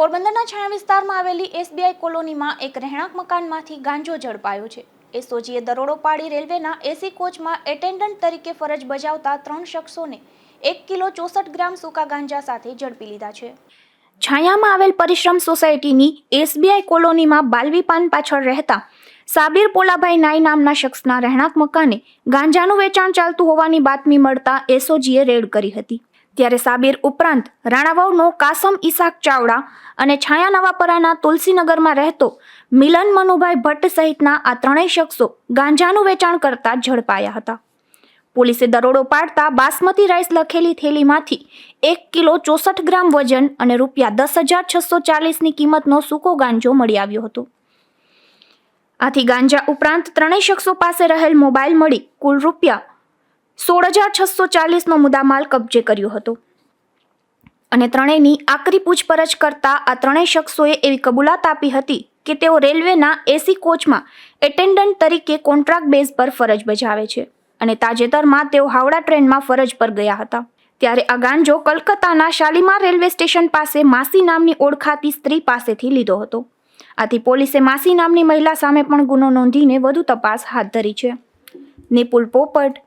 પોરબંદરના છાયા વિસ્તારમાં આવેલી એસબીઆઈ કોલોનીમાં એક રહેણાંક મકાનમાંથી ગાંજો ઝડપાયો છે. એસઓજીએ દરોડો પાડી રેલવેના એસી કોચમાં એટેન્ડન્ટ તરીકે ફરજ બજાવતા ત્રણ શખ્સોને એક કિલો ચોસઠ ગ્રામ સૂકા ગાંજા સાથે ઝડપી લીધા છે. છાયામાં આવેલ પરિશ્રમ સોસાયટીની એસબીઆઈ કોલોનીમાં બાલવી પાન પાછળ રહેતા સાબિર પોલાભાઈ નાઈ નામના શખ્સના રહેણાંક મકાને ગાંજાનું વેચાણ ચાલતું હોવાની બાતમી મળતા એસઓજીએ રેડ કરી હતી. ત્યારે સાબિર ઉપરાંત રાણાવાવનો કાસમ ઈસાક ચાવડા અને છાયા નવાપરાના તુલસીનગરમાં રહેતો મિલન મનુભાઈ ભટ્ટ સહિતના આ ત્રણેય શખ્સો ગાંજાનું વેચાણ કરતા ઝડપાયા હતા. પોલીસે દરોડો પાડતા બાસમતી રાઈસ લખેલી થેલીમાંથી એક કિલો ચોસઠ ગ્રામ વજન અને રૂપિયા દસ હજાર છસો ચાલીસની કિંમતનો સૂકો ગાંજો મળી આવ્યો હતો. આથી ગાંજા ઉપરાંત ત્રણેય શખ્સો પાસે રહેલ મોબાઈલ મળી કુલ રૂપિયા સોળ હજાર છસો ચાલીસનો મુદ્દામાલ કબજે કર્યો હતો. અને ત્રણેયની આકરી પૂછપરછ કરતા આ ત્રણેય શખ્સોએ એવી કબૂલાત આપી હતી કે તેઓ રેલવેના એસી કોચમાં એટેન્ડન્ટ તરીકે કોન્ટ્રાક્ટ બેઝ પર ફરજ બજાવે છે અને તાજેતરમાં તેઓ હાવડા ટ્રેનમાં ફરજ પર ગયા હતા. ત્યારે આ ગાંજો કલકત્તાના શાલીમાર રેલવે સ્ટેશન પાસે માસી નામની ઓળખાતી સ્ત્રી પાસેથી લીધો હતો. આથી પોલીસે માસી નામની મહિલા સામે પણ ગુનો નોંધીને વધુ તપાસ હાથ ધરી છે. નિપુલ પોપટ